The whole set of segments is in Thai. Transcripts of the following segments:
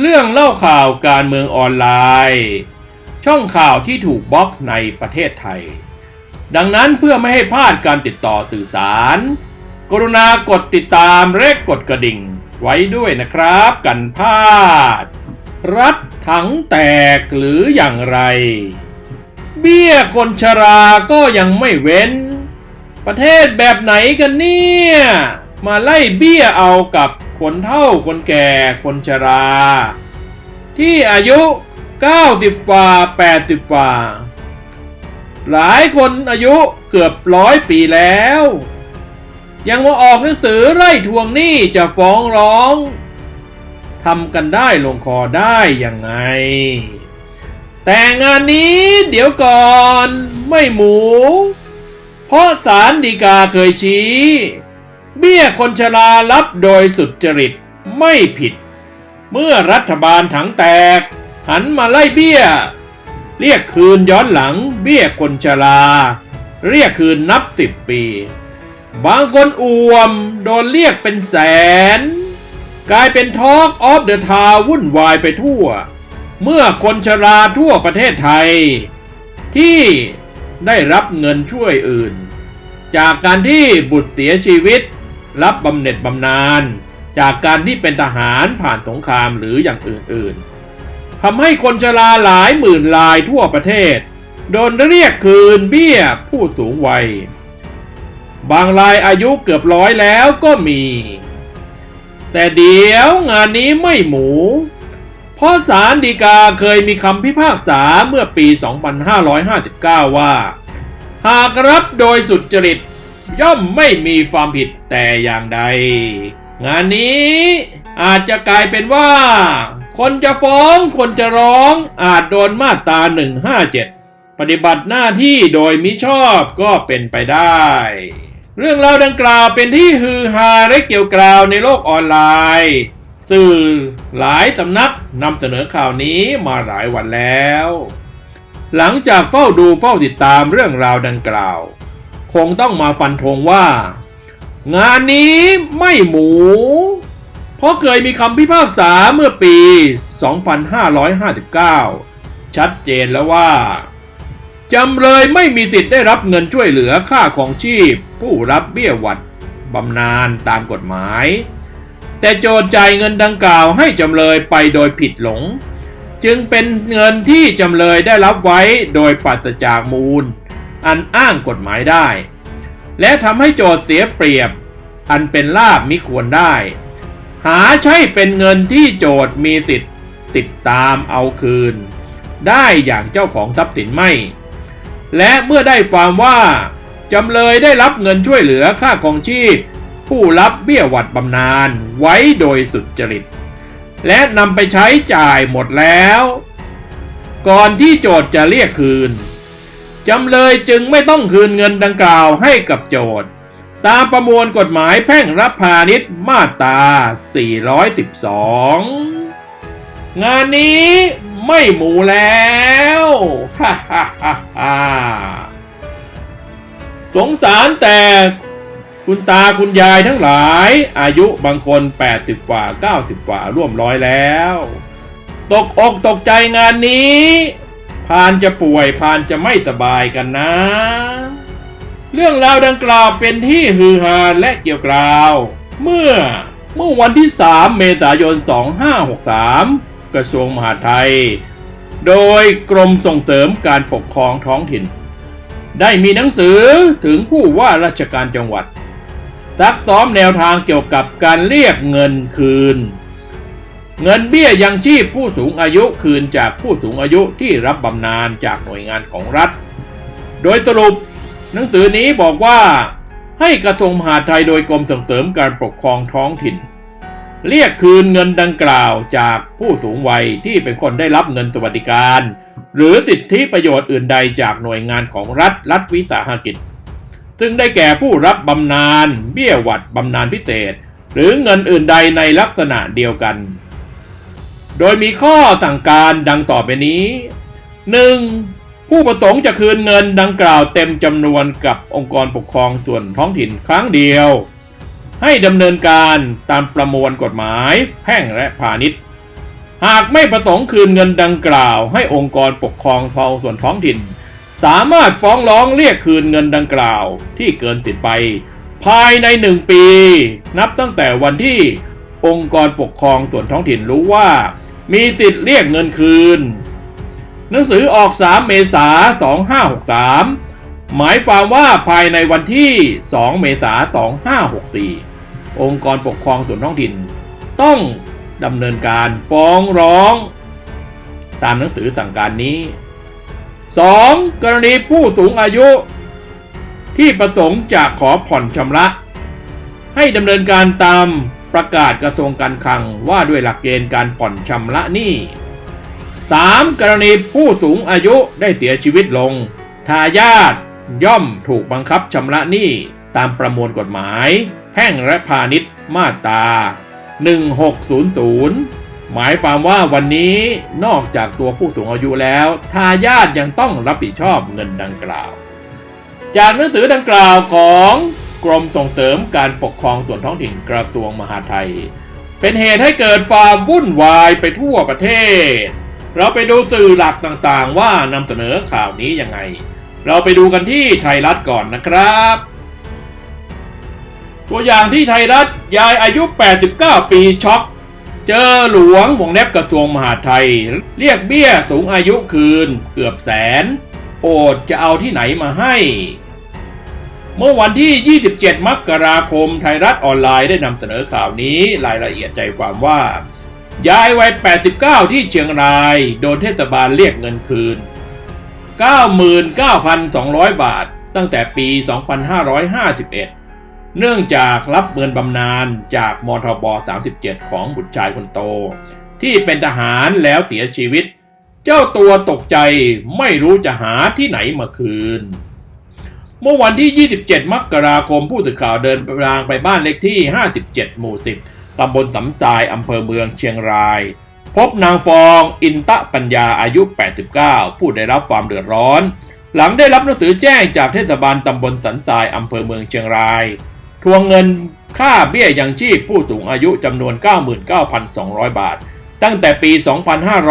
เรื่องเล่าข่าวการเมืองออนไลน์ ช่องข่าวที่ถูกบล็อกในประเทศไทย ดังนั้นเพื่อไม่ให้พลาดการติดต่อสื่อสาร กรุณากดติดตามและกดกระดิ่งไว้ด้วยนะครับกันพลาด รัฐถังแตกหรืออย่างไร เบี้ยคนชราก็ยังไม่เว้น ประเทศแบบไหนกันเนี่ย มาไล่เบี้ยเอากับคนเฒ่าคนแก่คนชรา ที่อายุ 90กว่า 80กว่า หลายคนอายุเกือบร้อยปีแล้ว ยังมาออกหนังสือไล่ทวงหนี้จะฟ้องร้องทำกันได้ลงคอได้ยังไง แต่งานนี้เดี๋ยวก่อนไม่หมู เพราะศาลฎีกาเคยชี้ เบี้ยคนชรารับโดยสุจริตไม่ผิด เมื่อรัฐบาลถังแตก หันมาไล่เบี้ย เรียกคืนย้อนหลังเบี้ยคนชรา เรียกคืนนับสิบปี บางคนอวมโดนเรียกเป็นแสน กลายเป็นทอ l k ออฟเดอะทาววุ่นวายไปทั่ว เมื่อคนชราทั่วประเทศไทย ที่ได้รับเงินช่วยอื่น จากการที่บุตรเสียชีวิต รับบำเหน็จบำนาญจากการที่เป็นทหารผ่านสงครามหรืออย่างอื่นๆทำให้คนชราหลายหมื่นรายทั่วประเทศ โดนเรียกคืนเบี้ยผู้สูงวัย บางรายอายุเกือบร้อยแล้วก็มี แต่เดี๋ยวงานนี้ไม่หมู เพราะศาลฎีกาเคยมีคำพิพากษาเมื่อปี 2559 ว่า หากรับโดยสุดจริต ย่อมไม่มีความผิดแต่อย่างใด งานนี้อาจจะกลายเป็นว่า คนจะฟ้องคนจะร้องอาจโดนมาตรา 157 ปฏิบัติหน้าที่โดยมิชอบก็เป็นไปได้ เรื่องราวดังกล่าวเป็นที่ฮือฮาและเกี่ยวกล่าวในโลกออนไลน์ สื่อหลายสำนักนำเสนอข่าวนี้มาหลายวันแล้ว หลังจากเฝ้าดูเฝ้าติดตามเรื่องราวดังกล่าว คงต้องมาฟันธงว่า งานนี้ไม่หมู เพราะเคยมีคำพิพากษาเมื่อปี 2559 ชัดเจนแล้วว่าจำเลยไม่มีสิทธิ์ได้รับเงินช่วยเหลือค่าของชีพ ผู้รับเบี้ยหวัดบำนาญตามกฎหมาย แต่โจทย์จ่ายเงินดังกล่าวให้จำเลยไปโดยผิดหลง จึงเป็นเงินที่จำเลยได้รับไว้โดยปราศจากมูล อันอ้างกฎหมายได้ และทำให้โจทย์เสียเปรียบ อันเป็นลาบมิควรได้ หาใช่เป็นเงินที่โจทย์มีสิทธิ์ติดตามเอาคืน ได้อย่างเจ้าของทรัพย์สินไม่ และเมื่อได้ความว่าจำเลยได้รับเงินช่วยเหลือค่าของชีพ ผู้รับเบี้ยหวัดบำนาญไว้โดยสุจริต และนำไปใช้จ่ายหมดแล้ว ก่อนที่โจทย์จะเรียกคืน จำเลยจึงไม่ต้องคืนเงินดังกล่าวให้กับโจทย์ ตามประมวลกฎหมายแพ่งรับพาณิชย์มาตรา 412 งานนี้ไม่หมูแล้วฮ่าฮ่าฮ่าฮ่าสงสารแต่คุณตาคุณยายทั้งหลาย อายุบางคน 80 กว่า 90 กว่าร่วมร้อยแล้ว ตกอกตกใจงานนี้ พานจะป่วยพานจะไม่สบายกันนะ เรื่องราวดังกล่าวเป็นที่ฮือฮาและเกี่ยวกล่าว เมื่อเมื่อวันที่ 3 เมษายน 2563 กระทรวงมหาดไทย โดยกรมส่งเสริมการปกครองท้องถิ่น ได้มีหนังสือถึงผู้ว่าราชการจังหวัดซักซ้อมแนวทางเกี่ยวกับการเรียกเงินคืน เงินเบี้ยยังชีพผู้สูงอายุคืนจากผู้สูงอายุที่รับบำนาญจากหน่วยงานของรัฐ โดยสรุป หนังสือนี้บอกว่า ให้กระทรวงมหาดไทยโดยกรมส่งเสริมการปกครองท้องถิ่น เรียกคืนเงินดังกล่าวจากผู้สูงวัยที่เป็นคนได้รับเงินสวัสดิการ หรือสิทธิประโยชน์อื่นใดจากหน่วยงานของรัฐรัฐวิสาหกิจ ซึ่งได้แก่ผู้รับบำนาญเบี้ยหวัดบำนาญพิเศษ หรือเงินอื่นใดในลักษณะเดียวกัน โดยมีข้อสั่งการดังต่อไปนี้ 1. ผู้ประสงค์จะคืนเงินดังกล่าวเต็มจำนวนกับองค์กรปกครองส่วนท้องถิ่นครั้งเดียว ให้ดำเนินการตามประมวลกฎหมายแพ่งและพาณิชย์ หากไม่ประสงค์คืนเงินดังกล่าว ให้องค์กรปกครองท้องส่วนท้องถิ่น สามารถฟ้องร้องเรียกคืนเงินดังกล่าวที่เกินสิทธิ์ไป ภายในหนึ่งปี นับตั้งแต่วันที่องค์กรปกครองส่วนท้องถิ่นรู้ว่า มีสิทธิ์เรียกเงินคืน หนังสือออก 3 เมษายน 2563 หมายความว่าภายในวันที่ 2 เมษายน 2564 องค์กรปกครองส่วนท้องถิ่น ต้องดำเนินการฟ้องร้อง ตามหนังสือสั่งการนี้ 2. กรณีผู้สูงอายุ ที่ประสงค์จะขอผ่อนชำระ ให้ดำเนินการตาม ประกาศกระทรวงการคลังว่าด้วยหลักเกณฑ์การผ่อนชำระหนี้ 3. กรณีผู้สูงอายุได้เสียชีวิตลง ทายาทย่อมถูกบังคับชำระหนี้ตามประมวลกฎหมายแพ่งและพาณิชย์มาตรา 1600 หมายความว่าวันนี้นอกจากตัวผู้สูงอายุแล้ว ทายาทยังต้องรับผิดชอบเงินดังกล่าว จากหนังสือดังกล่าวของ กรมส่งเสริมการปกครองส่วนท้องถิ่นกระทรวงมหาดไทย เป็นเหตุให้เกิดความวุ่นวายไปทั่วประเทศ เราไปดูสื่อหลักต่างๆ ว่านำเสนอข่าวนี้ยังไง เราไปดูกันที่ไทยรัฐก่อนนะครับ ตัวอย่างที่ไทยรัฐยายอายุ 89 ปีช็อกเจอหลวงวงเล็บกระทรวงมหาดไทย เรียกเบี้ยสูงอายุคืนเกือบแสน โอดจะเอาที่ไหนมาให้ เมื่อวันที่ 27 มกราคม ไทยรัฐออนไลน์ได้นำเสนอข่าวนี้รายละเอียดใจความว่า ยายวัย 89 ที่เชียงราย โดนเทศบาลเรียกเงินคืน 99,200 บาท ตั้งแต่ปี 2551 เนื่องจากรับเงินบำนาญจากมทบ 37 ของบุตรชายคนโต ที่เป็นทหารแล้วเสียชีวิต เจ้าตัวตกใจไม่รู้จะหาที่ไหนมาคืน เมื่อวันที่ 27 มกราคมผู้สื่อข่าวเดินทางไปบ้านเลขที่ 57 หมู่ 10 ตำบลสำทรายอำเภอเมืองเชียงราย พบนางฟอง อินตะปัญญาอายุ 89 ผู้ได้รับความเดือดร้อน หลังได้รับหนังสือแจ้งจากเทศบาลตำบลสันทรายอำเภอเมืองเชียงราย ทวงเงินค่าเบี้ยยังชีพผู้สูงอายุจำนวน 99,200 บาท ตั้งแต่ปี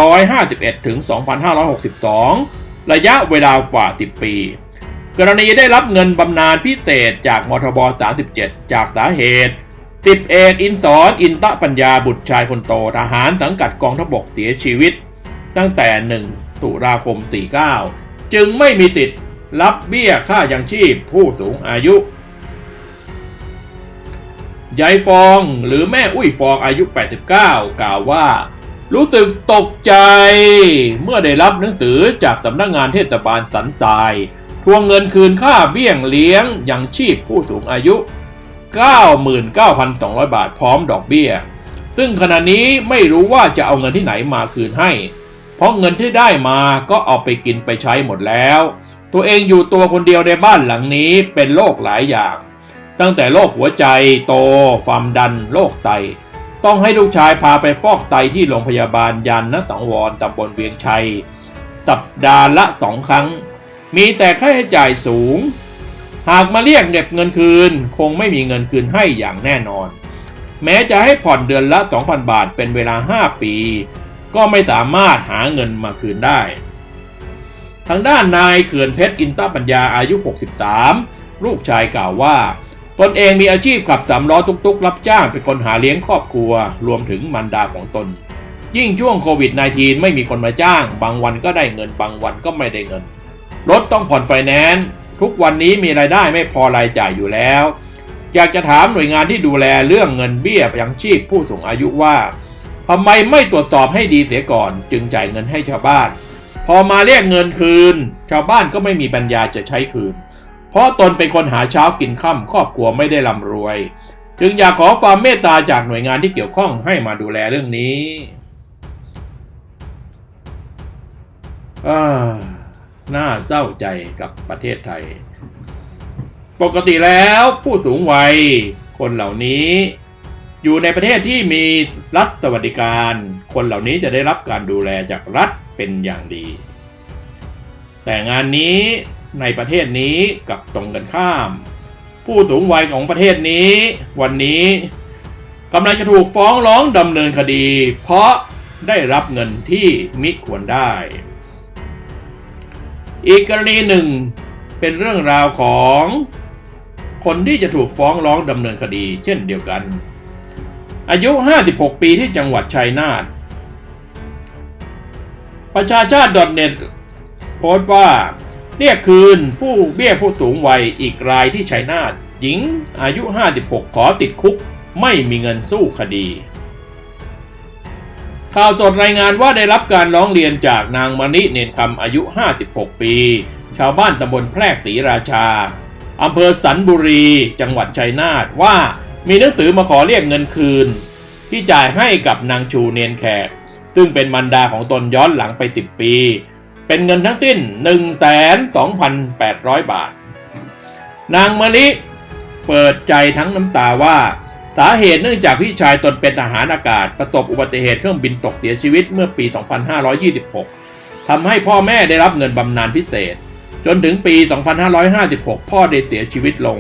2551 ถึง 2562 ระยะเวลากว่า 10 ปี กรณีได้รับเงินบำนาญพิเศษจากมทบ 37 จากสาเหตุสิบเอกอินสอนอินตะปัญญาบุตรชายคนโตทหารสังกัดกองทบกเสียชีวิต ตั้งแต่ 1 ตุลาคม 49 จึงไม่มีสิทธิ์รับเบี้ยค่ายังชีพผู้สูงอายุยายฟองหรือแม่อุ้ยฟองอายุ 89 กล่าวว่า รู้สึกตกใจ เมื่อได้รับหนังสือจากสำนักงานเทศบาลสันทราย ทวงเงินคืนค่าเบี้ยงเลี้ยงยังชีพผู้สูงอายุ 99,200 บาทพร้อมดอกเบี้ย ซึ่งขณะนี้ไม่รู้ว่าจะเอาเงินที่ไหนมาคืนให้ เพราะเงินที่ได้มาก็เอาไปกินไปใช้หมดแล้ว ตัวเองอยู่ตัวคนเดียวในบ้านหลังนี้เป็นโรคหลายอย่าง ตั้งแต่โรคหัวใจโตความดันโรคไต ต้องให้ลูกชายพาไปฟอกไตที่โรงพยาบาลยันนสังวรตำบลเวียงชัย สัปดาห์ละสองครั้ง มีแต่ค่าใช้จ่ายสูง หากมาเรียกเก็บเงินคืน คงไม่มีเงินคืนให้อย่างแน่นอน แม้จะให้ผ่อนเดือนละ 2,000 บาทเป็นเวลา 5 ปี ก็ไม่สามารถหาเงินมาคืนได้ ทางด้านนายเขื่อนเพชรอินตปัญญาอายุ 63 ลูกชายกล่าวว่าตนเองมีอาชีพขับสามล้อตุกๆ รับจ้างเป็นคนหาเลี้ยงครอบครัว รวมถึงมันดาของตน ยิ่งช่วงโควิด -19 ไม่มีคนมาจ้าง บางวันก็ได้เงินบางวันก็ไม่ได้เงิน รถต้องผ่อนไฟแนนซ์ทุกวันนี้มีรายได้ไม่พอรายจ่ายอยู่แล้ว อยากจะถามหน่วยงานที่ดูแลเรื่องเงินเบี้ยยังชีพผู้สูงอายุว่าทำไมไม่ตรวจสอบให้ดีเสียก่อน จึงจ่ายเงินให้ชาวบ้าน พอมาเรียกเงินคืน ชาวบ้านก็ไม่มีปัญญาจะใช้คืน เพราะตนเป็นคนหาเช้ากินค่ำครอบครัวไม่ได้ร่ำรวย จึงอยากขอความเมตตาจากหน่วยงานที่เกี่ยวข้องให้มาดูแลเรื่องนี้อ่า น่าเศร้าใจกับประเทศไทย ปกติแล้วผู้สูงวัยคนเหล่านี้ อยู่ในประเทศที่มีรัฐสวัสดิการ คนเหล่านี้จะได้รับการดูแลจากรัฐเป็นอย่างดี แต่งานนี้ในประเทศนี้กับตรงกันข้าม ผู้สูงวัยของประเทศนี้ วันนี้กำลังจะถูกฟ้องร้องดำเนินคดี เพราะได้รับเงินที่มิควรได้ อีกกรณีหนึ่งเป็นเรื่องราวของคนที่จะถูกฟ้องร้องดำเนินคดี เช่นเดียวกัน อายุ 56 ปีที่จังหวัดชัยนาทประชาชาติ .net โพสต์ว่าเรียกคืนผู้เบี้ยผู้สูงวัยอีกรายที่ชัยนาทหญิงอายุ 56 ขอติดคุก ไม่มีเงินสู้คดี ข่าวสดรายงานว่าได้รับการร้องเรียนจากนางมณิเนนคำอายุ 56 ปี ชาวบ้านตำบลแพรกศรีราชาอำเภอสันบุรี จังหวัดชัยนาทว่ามีหนังสือมาขอเรียกเงินคืน ที่จ่ายให้กับนางชูเนียนแขก ซึ่งเป็นมันดาของตนย้อนหลังไป 10 ปี เป็นเงินทั้งสิ้น 1,2,800 บาท นางมะลิเปิดใจทั้งน้ำตาว่า สาเหตุเนื่องจากพี่ชายตนเป็นทหารอากาศ ประสบอุบัติเหตุเครื่องบินตกเสียชีวิตเมื่อปี 2526ทำให้พ่อแม่ได้รับเงินบำนาญพิเศษ จนถึงปี 2556 พ่อได้เสียชีวิตลง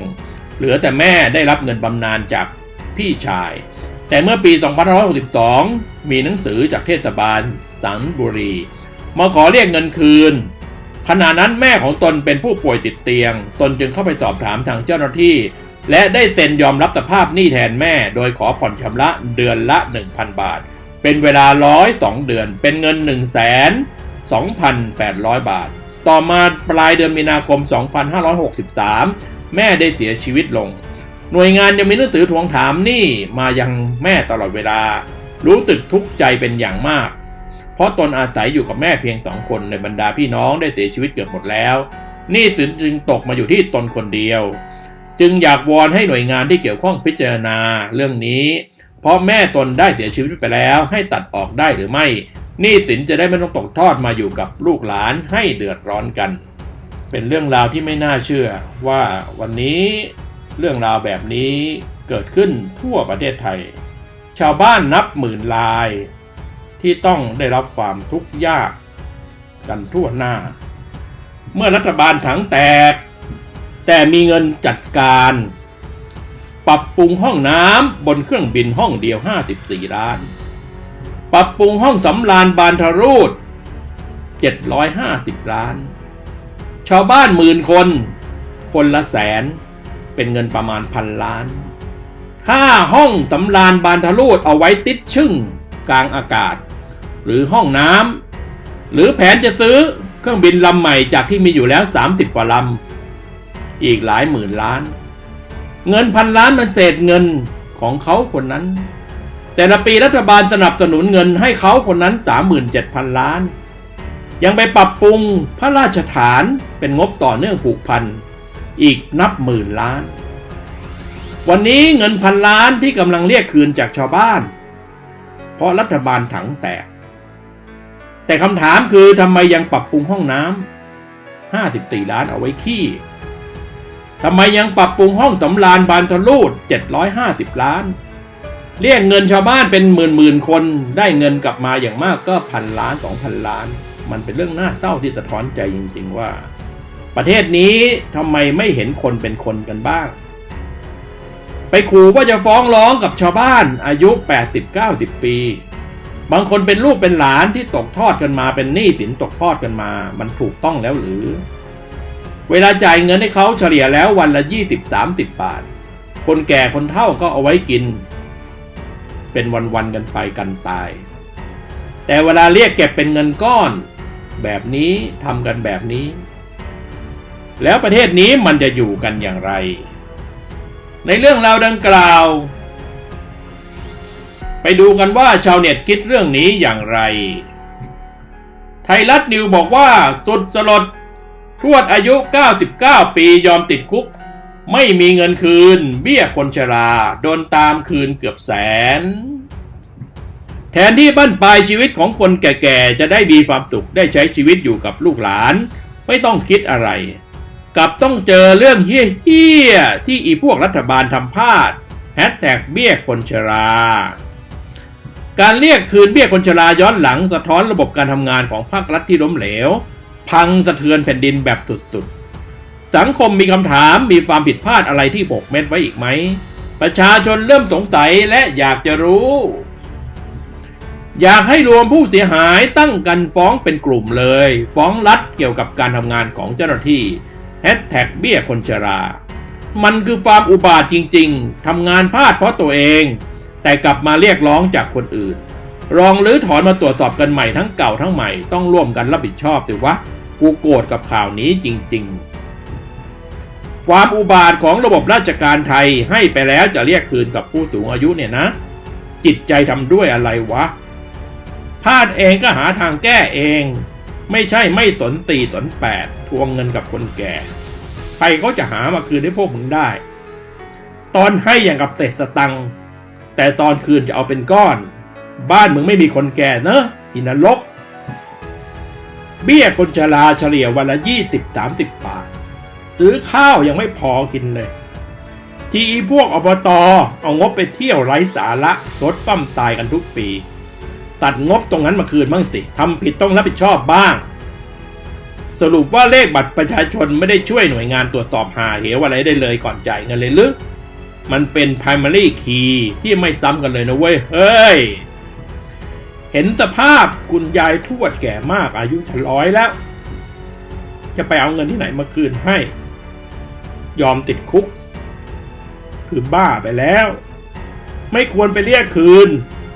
เหลือแต่แม่ได้รับเงินบำนาญจากพี่ชาย แต่เมื่อปี 2562 มีหนังสือจากเทศบาลสันบุรี มาขอเรียกเงินคืนขณะนั้นแม่ของตนเป็นผู้ป่วยติดเตียง ตนจึงเข้าไปสอบถามทางเจ้าหน้าที่ และได้เซ็นยอมรับสภาพหนี้แทนแม่ โดยขอผ่อนชำระเดือนละ 1,000 บาท เป็นเวลา 102 เดือน เป็นเงิน1 2 8 0 0 บาท ต่อมาปลายเดือนมีนาคม 2563 แม่ได้เสียชีวิตลง หน่วยงานยังมีหนังสือทวงถามหนี้มายังแม่ตลอดเวลา รู้สึกทุกข์ใจเป็นอย่างมาก เพราะตนอาศัยอยู่กับแม่เพียงสองคนในบรรดาพี่น้องได้เสียชีวิตเกือบหมดแล้วหนี้สินจึงตกมาอยู่ที่ตนคนเดียว จึงอยากวอนให้หน่วยงานที่เกี่ยวข้องพิจารณาเรื่องนี้ เพราะแม่ตนได้เสียชีวิตไปแล้วให้ตัดออกได้หรือไม่หนี้สินจะได้ไม่ต้องตกทอดมาอยู่กับลูกหลานให้เดือดร้อนกัน เป็นเรื่องราวที่ไม่น่าเชื่อว่าวันนี้เรื่องราวแบบนี้เกิดขึ้นทั่วประเทศไทย ชาวบ้านนับหมื่นราย ที่ต้องได้รับความทุกข์ยากกันทั่วหน้า เมื่อรัฐบาลถังแตก แต่มีเงินจัดการ ปรับปรุงห้องน้ำบนเครื่องบินห้องเดียว 54 ล้าน ปรับปรุงห้องสำราญบานทรูด 750 ล้าน ชาวบ้านหมื่นคน คนละแสน เป็นเงินประมาณพันล้านค่าห้องสำราญบานทรูดเอาไว้ติดชึ่งกลางอากาศ หรือห้องน้ำหรือแผนจะซื้อเครื่องบินลำใหม่จากที่มีอยู่แล้ว 30กว่าลำ อีกหลายหมื่นล้าน เงินพันล้านมันเศษเงินของเขาคนนั้น แต่ละปีรัฐบาลสนับสนุนเงินให้เขาคนนั้น 37,000 ล้าน ยังไปปรับปรุงพระราชฐานเป็นงบต่อเนื่องผูกพันอีกนับหมื่นล้าน วันนี้เงินพันล้านที่กำลังเรียกคืนจากชาวบ้าน เพราะรัฐบาลถังแตก แต่คำถามคือทำไมยังปรับปรุงห้องน้ำ54 ล้านเอาไว้ขี้ ทำไมยังปรับปรุงห้องสำราญบานทะลูด750 ล้าน เรียกเงินชาวบ้านเป็นหมื่นหมื่นคนได้เงินกลับมาอย่างมากก็พันล้านสองพันล้าน มันเป็นเรื่องน่าเศร้าที่สะท้อนใจจริง ๆว่า ประเทศนี้ทำไมไม่เห็นคนเป็นคนกันบ้าง ไปขู่ว่าจะฟ้องร้องกับชาวบ้านอายุ 80-90 ปี บางคนเป็นลูกเป็นหลานที่ตกทอดกันมาเป็นหนี้สินตกทอดกันมา มันถูกต้องแล้วหรือ เวลาจ่ายเงินให้เขาเฉลี่ยแล้ววันละ 20-30 บาท คนแก่คนเฒ่าก็เอาไว้กิน เป็นวันๆกันไปกันตาย แต่เวลาเรียกเก็บเป็นเงินก้อน แบบนี้ทำกันแบบนี้ แล้วประเทศนี้มันจะอยู่กันอย่างไร ในเรื่องราวดังกล่าว ไปดูกันว่าชาวเน็ตคิดเรื่องนี้อย่างไร ไทยรัฐนิวบอกว่าสุดสลด ทวดอายุ 99 ปียอมติดคุก ไม่มีเงินคืน เบี้ยคนชรา โดนตามคืนเกือบแสน แทนที่บั้นปลายชีวิตของคนแก่ๆ จะได้มีความสุขได้ใช้ชีวิตอยู่กับลูกหลาน ไม่ต้องคิดอะไร กลับต้องเจอเรื่องเฮี้ยๆ ที่อีพวกรัฐบาลทำพลาดแฮชแท็กเบี้ยคนชราการเรียกคืนเบี้ยคนชราย้อนหลังสะท้อนระบบการทำงานของภาครัฐที่ล้มเหลว พังสะเทือนแผ่นดินแบบสุดๆ สังคมมีคำถามมีความผิดพลาดอะไรที่ปกเม็ดไว้อีกไหม ประชาชนเริ่มสงสัยและอยากจะรู้ อยากให้รวมผู้เสียหายตั้งกันฟ้องเป็นกลุ่มเลย ฟ้องรัฐเกี่ยวกับการทำงานของเจ้าหน้าที่แฮชแท็กเบี้ยคนชรา มันคือความอุบาทจริงๆทำงานพลาดเพราะตัวเอง แต่กลับมาเรียกร้องจากคนอื่น รองรื้อถอนมาตรวจสอบกันใหม่ทั้งเก่าทั้งใหม่ต้องร่วมกันรับผิดชอบสิวะ กูโกรธกับข่าวนี้จริง ๆ ความอุบาทของระบบราชการไทยให้ไปแล้วจะเรียกคืนกับผู้สูงอายุเนี่ยนะ จิตใจทำด้วยอะไรวะพลาดเองก็หาทางแก้เอง ไม่ใช่ไม่สนสี่สนแปดทวงเงินกับคนแก่ ใครเขาจะหามาคืนให้พวกมึงได้ ตอนให้อย่างกับเศษสตังแต่ตอนคืนจะเอาเป็นก้อน บ้านมึงไม่มีคนแก่เนอะอินรก เบี้ยคนชราเฉลี่ยวันละยี่สิบสามสิบบาท ซื้อข้าวยังไม่พอกินเลย ที่อีพวกอบตเอางบไปเที่ยวไร้สาระรถปั้มตายกันทุกปี ตัดงบตรงนั้นมาคืนบ้างสิทำผิดต้องรับผิดชอบบ้าง สรุปว่าเลขบัตรประชาชนไม่ได้ช่วยหน่วยงานตรวจสอบหาเหวอะไรได้เลยก่อนจ่ายเงินเลยหรือมันเป็น primary key ที่ไม่ซ้ำกันเลยนะเว้ย เฮ้ย เห็นสภาพคุณยายทวดแก่มากอายุจะร้อยแล้ว จะไปเอาเงินที่ไหนมาคืนให้ ยอมติดคุก คือบ้าไปแล้ว ไม่ควรไปเรียกคืน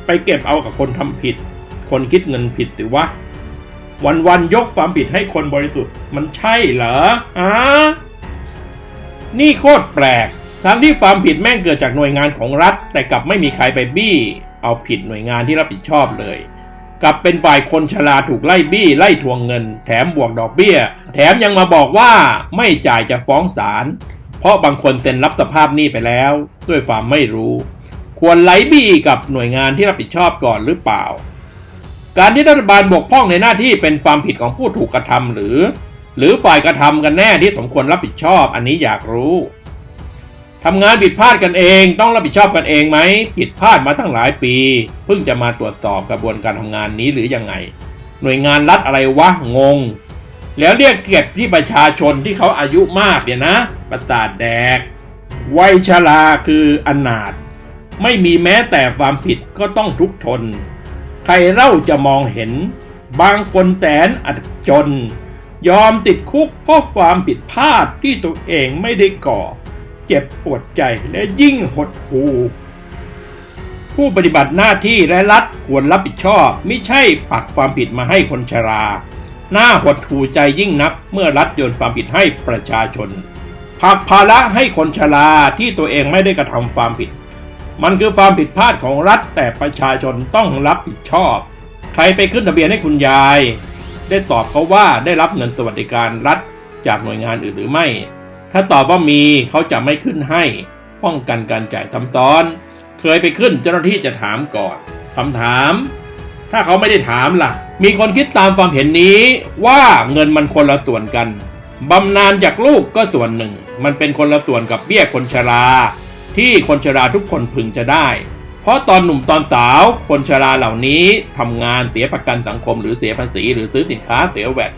ไปเก็บเอากับคนทำผิด คนคิดเงินผิดสิวะ วันวันๆยกความผิดให้คนบริสุทธิ์มันใช่เหรออะนี่โคตรแปลกทั้งที่ความผิดแม่งเกิดจากหน่วยงานของรัฐ แต่กลับไม่มีใครไปบี้ เอาผิดหน่วยงานที่รับผิดชอบเลย กลับเป็นฝ่ายคนชราถูกไล่บี้ไล่ทวงเงิน แถมบวกดอกเบี้ย แถมยังมาบอกว่าไม่จ่ายจะฟ้องศาลเพราะบางคนเซ็นรับสภาพหนี้ไปแล้ว ด้วยความไม่รู้ ควรไล่บี้กับหน่วยงานที่รับผิดชอบก่อนหรือเปล่า การที่รัฐบาลบกพร่องในหน้าที่เป็นความผิดของผู้ถูกกระทำหรือ หรือฝ่ายกระทำกันแน่ที่สมควรรับผิดชอบอันนี้อยากรู้ ทำงานผิดพลาดกันเองต้องรับผิดชอบกันเองไหมผิดพลาดมาตั้งหลายปี เพิ่งจะมาตรวจสอบกระบวนการทำงานนี้หรือยังไง หน่วยงานรัฐอะไรวะงง แล้วเรียกเก็บที่ประชาชนที่เขาอายุมากเนี่ยนะ ประสาทแดกวัยชราคืออนาถไม่มีแม้แต่ความผิดก็ต้องทุกทน ใครเล่าจะมองเห็น บางคนแสนอัดจน ยอมติดคุกเพราะความผิดพลาดที่ตัวเองไม่ได้ก่อ เจ็บปวดใจและยิ่งหดหู่ผู้ปฏิบัติหน้าที่และรัฐควรรับผิดชอบไม่ใช่ปักความผิดมาให้คนชรา หน้าหดหูใจยิ่งนักเมื่อรัฐโยนความผิดให้ประชาชนผักภาระให้คนชราที่ตัวเองไม่ได้กระทำความผิด มันคือความผิดพลาดของรัฐแต่ประชาชนต้องรับผิดชอบ ใครไปขึ้นทะเบียนให้คุณยาย ได้ตอบเขาว่าได้รับเงินสวัสดิการรัฐจากหน่วยงานอื่นหรือไม่ ถ้าตอบว่ามีเขาจะไม่ขึ้นให้ ป้องกันการจ่ายซ้ำซ้อน เคยไปขึ้นเจ้าหน้าที่จะถามก่อนคำถาม ถ้าเขาไม่ได้ถามล่ะ มีคนคิดตามความเห็นนี้ว่าเงินมันคนละส่วนกันบำนาญจากลูกก็ส่วนหนึ่ง มันเป็นคนละส่วนกับเบี้ยคนชรา ที่คนชราทุกคนพึงจะได้ เพราะตอนหนุ่มตอนสาวคนชราเหล่านี้ทำงานเสียประกันสังคมหรือเสียภาษี หรือซื้อสินค้าเสียแวด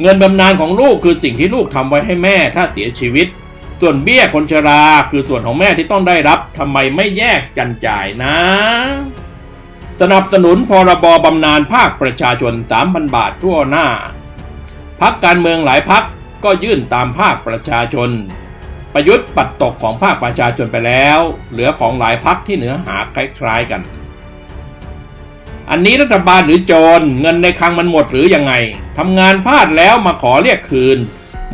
เงินบำนาญของลูกคือสิ่งที่ลูกทำไว้ให้แม่ถ้าเสียชีวิต ส่วนเบี้ยคนชราคือส่วนของแม่ที่ต้องได้รับทำไมไม่แยกกันจ่ายนะ สนับสนุนพรบบำนาญภาคประชาชน 3,000 บาททั่วหน้า พักการเมืองหลายพักก็ยื่นตามภาคประชาชน ประยุทธ์ปัดตกของภาคประชาชนไปแล้ว เหลือของหลายพักที่เนื้อหาคล้ายๆกัน อันนี้รัฐบาลหรือโจรเงินในคลังมันหมดหรือยังไงทำงานพลาดแล้วมาขอเรียกคืน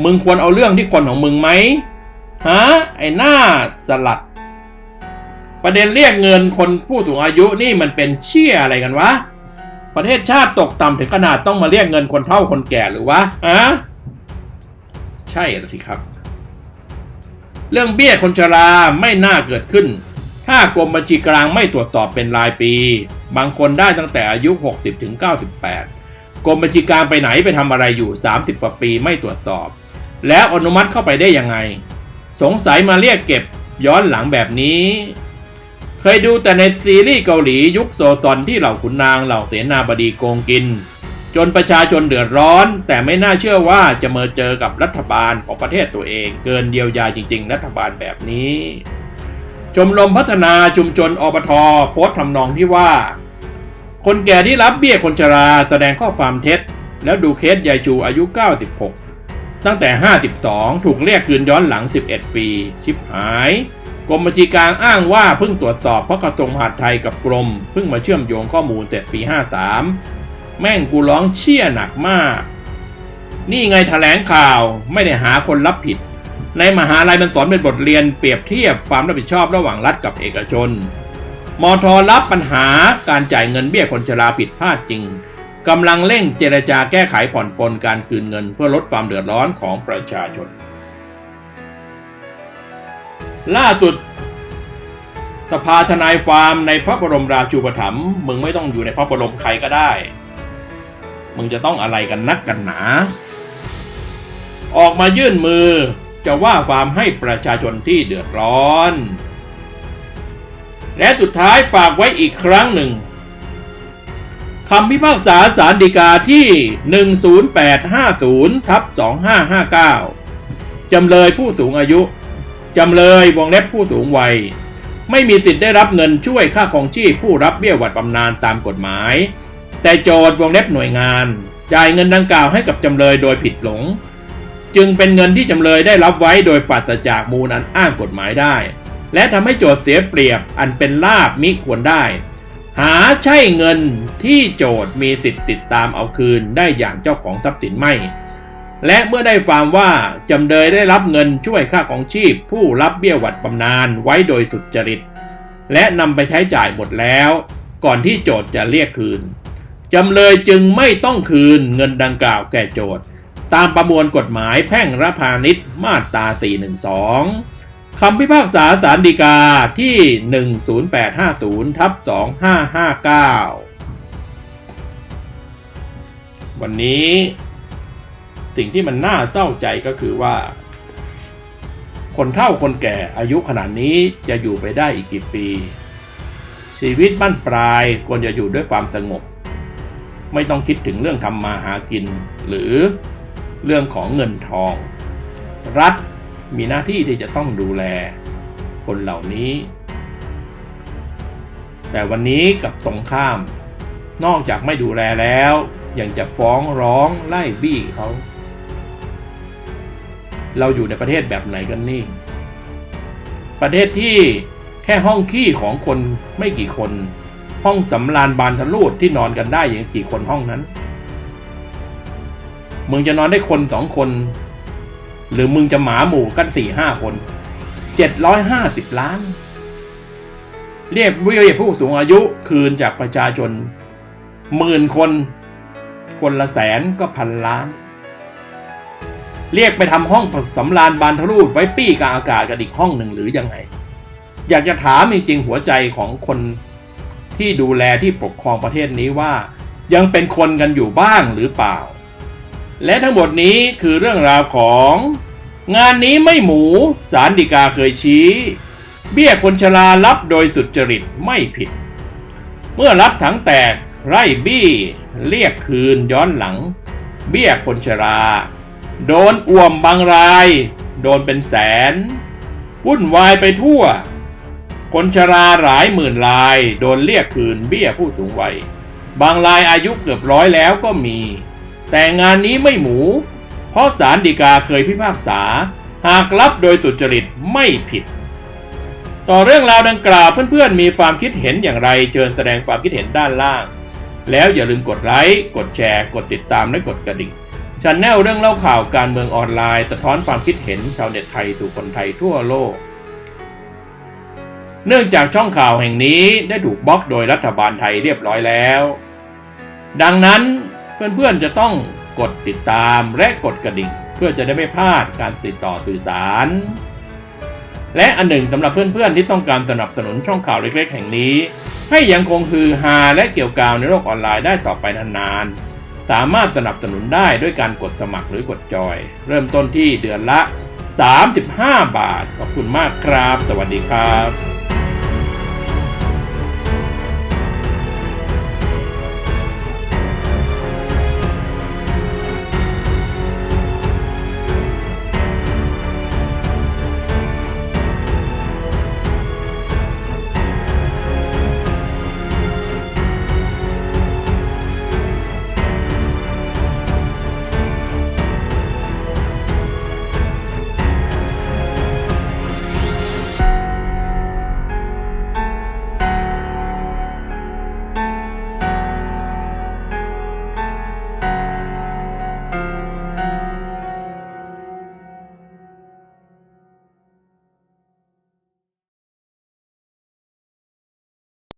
มึงควรเอาเรื่องที่คนของมึงไหมฮะไอ้หน้าสลัด ประเด็นเรียกเงินคนผู้สูงอายุนี่มันเป็นเชี่ยอะไรกันวะ ประเทศชาติตกต่ำถึงขนาดต้องมาเรียกเงินคนเฒ่าคนแก่หรือวะฮะใช่ละสิครับ เรื่องเบี้ยคนชราไม่น่าเกิดขึ้น ถ้ากรมบัญชีกลางไม่ตรวจสอบเป็นรายปี บางคนได้ตั้งแต่อายุ 60ถึง98 กรมบัญชีกลางไปไหนไปทำอะไรอยู่ 30กว่าปีไม่ตรวจสอบ แล้วอนุมัติเข้าไปได้ยังไง สงสัยมาเรียกเก็บย้อนหลังแบบนี้ เคยดูแต่ในซีรีส์เกาหลียุคโซซอนที่เหล่าขุนนางเหล่าเสนาบดีโกงกิน จนประชาชนเดือดร้อน แต่ไม่น่าเชื่อว่าจะมาเจอกับรัฐบาลของประเทศตัวเอง เกินเดียวยาจริง ๆ รัฐบาลแบบนี้ชมรมพัฒนาชุมชนอปทโพสต์ทำนองที่ว่า คนแก่ที่รับเบี้ยคนชราแสดงข้อความเท็จ แล้วดูเคสยายจูอายุ 96 ตั้งแต่ 52 ถูกเรียกคืนย้อนหลัง 11 ปี ชิบหาย กรมบัญชีกลางอ้างว่าเพิ่งตรวจสอบเพราะกระทรวงมหาดไทยกับกรมเพิ่งมาเชื่อมโยงข้อมูลเสร็จปี 53 แม่งกูร้องเชี่ยหนักมาก นี่ไงแถลงข่าวไม่ได้หาคนรับผิด ในมหาลัยมันสอนเป็นบทเรียนเปรียบเทียบความรับผิดชอบระหว่างรัฐกับเอกชน มทรับปัญหาการจ่ายเงินเบี้ยคนชราผิดพลาดจริงกำลังเร่งเจรจาแก้ไขผ่อนปลนการคืนเงินเพื่อลดความเดือดร้อนของประชาชน ล่าสุด สภาทนายความในพระบรมราชูปถัมภ์มึงไม่ต้องอยู่ในพระบรมใครก็ได้ มึงจะต้องอะไรกันนักกันหนา ออกมายื่นมือจะว่าความให้ประชาชนที่เดือดร้อน และสุดท้ายฝากไว้อีกครั้งหนึ่งคำพิพากษาสารดีกาที่ 10850ทับ2559 จำเลยผู้สูงอายุ จำเลยวงเล็บผู้สูงวัย ไม่มีสิทธิ์ได้รับเงินช่วยค่าของชีพผู้รับเบี้ยหวัดบำนาญตามกฎหมาย แต่โจทย์วงเล็บหน่วยงาน จ่ายเงินดังกล่าวให้กับจำเลยโดยผิดหลง จึงเป็นเงินที่จำเลยได้รับไว้โดยปราศจากมูลอันอ้างกฎหมายได้ และทำให้โจทย์เสียเปรียบอันเป็นลาบมิควรได้ หาใช่เงินที่โจทย์มีสิทธิ์ติดตามเอาคืนได้อย่างเจ้าของทรัพย์สินไม่ และเมื่อได้ความว่าจำเลยได้รับเงินช่วยค่าของชีพ ผู้รับเบี้ยหวัดบำนาญไว้โดยสุจริต และนำไปใช้จ่ายหมดแล้ว ก่อนที่โจทย์จะเรียกคืนจำเลยจึงไม่ต้องคืนเงินดังกล่าวแก่โจทย์ ตามประมวลกฎหมายแพ่งรพาณิชย์มาตรา 412 คำพิพากษาสารดีกาที่ 10850ทับ2559 วันนี้สิ่งที่มันน่าเศร้าใจก็คือว่า คนเฒ่าคนแก่อายุขนาดนี้จะอยู่ไปได้อีกกี่ปี ชีวิตบ้านปลายควรจะอยู่ด้วยความสงบ ไม่ต้องคิดถึงเรื่องทำมาหากิน หรือเรื่องของเงินทอง รัฐ มีหน้าที่ที่จะต้องดูแล คนเหล่านี้ แต่วันนี้กับตรงข้าม นอกจากไม่ดูแลแล้ว ยังจะฟ้องร้องไล่บี้เขา เราอยู่ในประเทศแบบไหนกันนี่ ประเทศที่แค่ห้องขี้ของคนไม่กี่คน ห้องสำราญบานทะลูดที่นอนกันได้อย่างกี่คนห้องนั้นมึงจะนอนได้คนสองคน หรือมึงจะหมาหมู่กันสี่ห้าคนเจ็ดร้อยห้าสิบล้าน เรียกเบี้ยผู้สูงอายุคืนจากประชาชนหมื่นคน คนละแสนก็พันล้าน เรียกไปทำห้องสำราญบานทะลูดไว้ปี้กลางอากาศกันอีกห้องหนึ่งหรือยังไง อยากจะถามจริงๆหัวใจของคนที่ดูแลที่ปกครองประเทศนี้ว่า ยังเป็นคนกันอยู่บ้างหรือเปล่า และทั้งหมดนี้คือเรื่องราวของ งานนี้ไม่หมูสารดีกาเคยชี้ เบี้ยคนชรารับโดยสุจริตไม่ผิด เมื่อรับถังแตกไร่บี้เรียกคืนย้อนหลัง เบี้ยคนชรา โดนอ่วมบางราย โดนเป็นแสน วุ่นวายไปทั่ว คนชราหลายหมื่นราย โดนเรียกคืนเบี้ยผู้สูงวัย บางรายอายุเกือบร้อยแล้วก็มี แต่งานนี้ไม่หมู เพราะศาลฎีกาเคยพิพากษา หากรับโดยสุจริตไม่ผิด ต่อเรื่องราวดังกล่าวเพื่อนๆ มีความคิดเห็นอย่างไรเชิญแสดงความคิดเห็นด้านล่าง แล้วอย่าลืมกดไลค์ กดแชร์ กดติดตามและกดกระดิ่งชันแนลเรื่องเล่าข่าวการเมืองออนไลน์ สะท้อนความคิดเห็นชาวเน็ตไทยสู่คนไทยทั่วโลก เนื่องจากช่องข่าวแห่งนี้ได้ถูกบล็อกโดยรัฐบาลไทยเรียบร้อยแล้ว ดังนั้น เพื่อนๆจะต้องกดติดตามและกดกระดิ่ง เพื่อจะได้ไม่พลาดการติดต่อสื่อสาร และอันหนึ่งสำหรับเพื่อนๆที่ต้องการสนับสนุนช่องข่าวเล็กๆ แห่งนี้ ให้ยังคงฮือฮาและเกี่ยวกาวในโลกออนไลน์ได้ต่อไปนานๆ สามารถสนับสนุนได้ด้วยการกดสมัครหรือกดจอย เริ่มต้นที่เดือนละ 35 บาท ขอบคุณมากครับ สวัสดีครับ